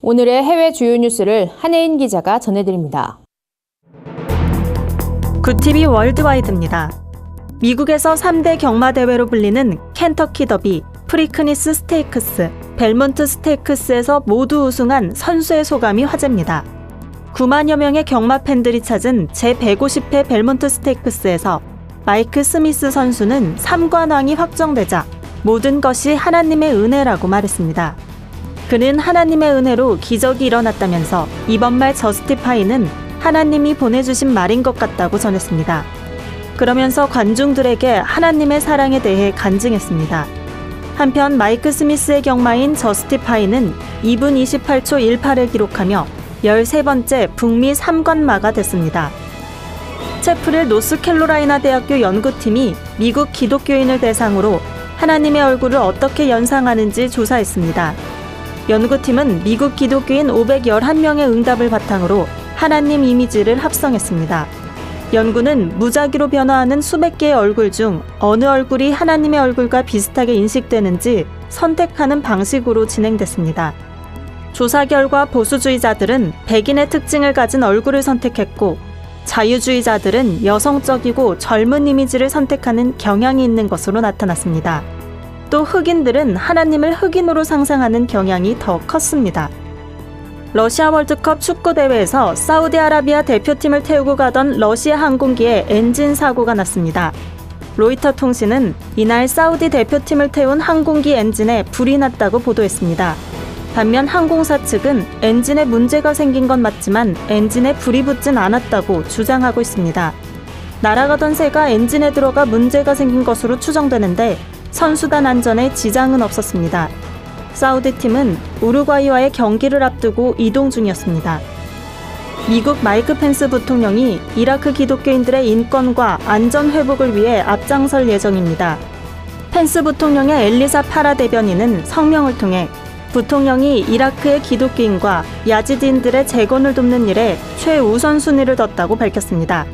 오늘의 해외 주요 뉴스를 한혜인 기자가 전해드립니다. 구TV 월드와이드입니다. 미국에서 3대 경마대회로 불리는 켄터키 더비, 프리크니스 스테이크스, 벨몬트 스테이크스에서 모두 우승한 선수의 소감이 화제입니다. 9만여 명의 경마 팬들이 찾은 제150회 벨몬트 스테이크스에서 마이크 스미스 선수는 3관왕이 확정되자 모든 것이 하나님의 은혜라고 말했습니다. 그는 하나님의 은혜로 기적이 일어났다면서 이번 말 저스티파이는 하나님이 보내주신 말인 것 같다고 전했습니다. 그러면서 관중들에게 하나님의 사랑에 대해 간증했습니다. 한편 마이크 스미스의 경마인 저스티파이는 2분 28초 18을 기록하며 13번째 북미 3관마가 됐습니다. 채플릴 노스캐롤라이나 대학교 연구팀이 미국 기독교인을 대상으로 하나님의 얼굴을 어떻게 연상하는지 조사했습니다. 연구팀은 미국 기독교인 511명의 응답을 바탕으로 하나님 이미지를 합성했습니다. 연구는 무작위로 변화하는 수백 개의 얼굴 중 어느 얼굴이 하나님의 얼굴과 비슷하게 인식되는지 선택하는 방식으로 진행됐습니다. 조사 결과 보수주의자들은 백인의 특징을 가진 얼굴을 선택했고 자유주의자들은 여성적이고 젊은 이미지를 선택하는 경향이 있는 것으로 나타났습니다. 또 흑인들은 하나님을 흑인으로 상상하는 경향이 더 컸습니다. 러시아 월드컵 축구 대회에서 사우디아라비아 대표팀을 태우고 가던 러시아 항공기에 엔진 사고가 났습니다. 로이터 통신은 이날 사우디 대표팀을 태운 항공기 엔진에 불이 났다고 보도했습니다. 반면 항공사 측은 엔진에 문제가 생긴 건 맞지만 엔진에 불이 붙진 않았다고 주장하고 있습니다. 날아가던 새가 엔진에 들어가 문제가 생긴 것으로 추정되는데 선수단 안전에 지장은 없었습니다. 사우디 팀은 우루과이와의 경기를 앞두고 이동 중이었습니다. 미국 마이크 펜스 부통령이 이라크 기독교인들의 인권과 안전 회복을 위해 앞장설 예정입니다. 펜스 부통령의 엘리사 파라 대변인은 성명을 통해 부통령이 이라크의 기독교인과 야지딘들의 재건을 돕는 일에 최우선 순위를 뒀다고 밝혔습니다.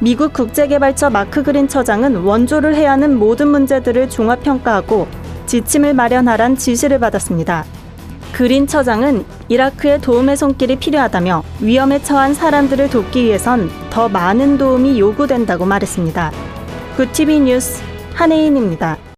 미국 국제개발처 마크 그린 처장은 원조를 해야 하는 모든 문제들을 종합평가하고 지침을 마련하란 지시를 받았습니다. 그린 처장은 이라크의 도움의 손길이 필요하다며 위험에 처한 사람들을 돕기 위해선 더 많은 도움이 요구된다고 말했습니다. 구티비 뉴스 한혜인입니다.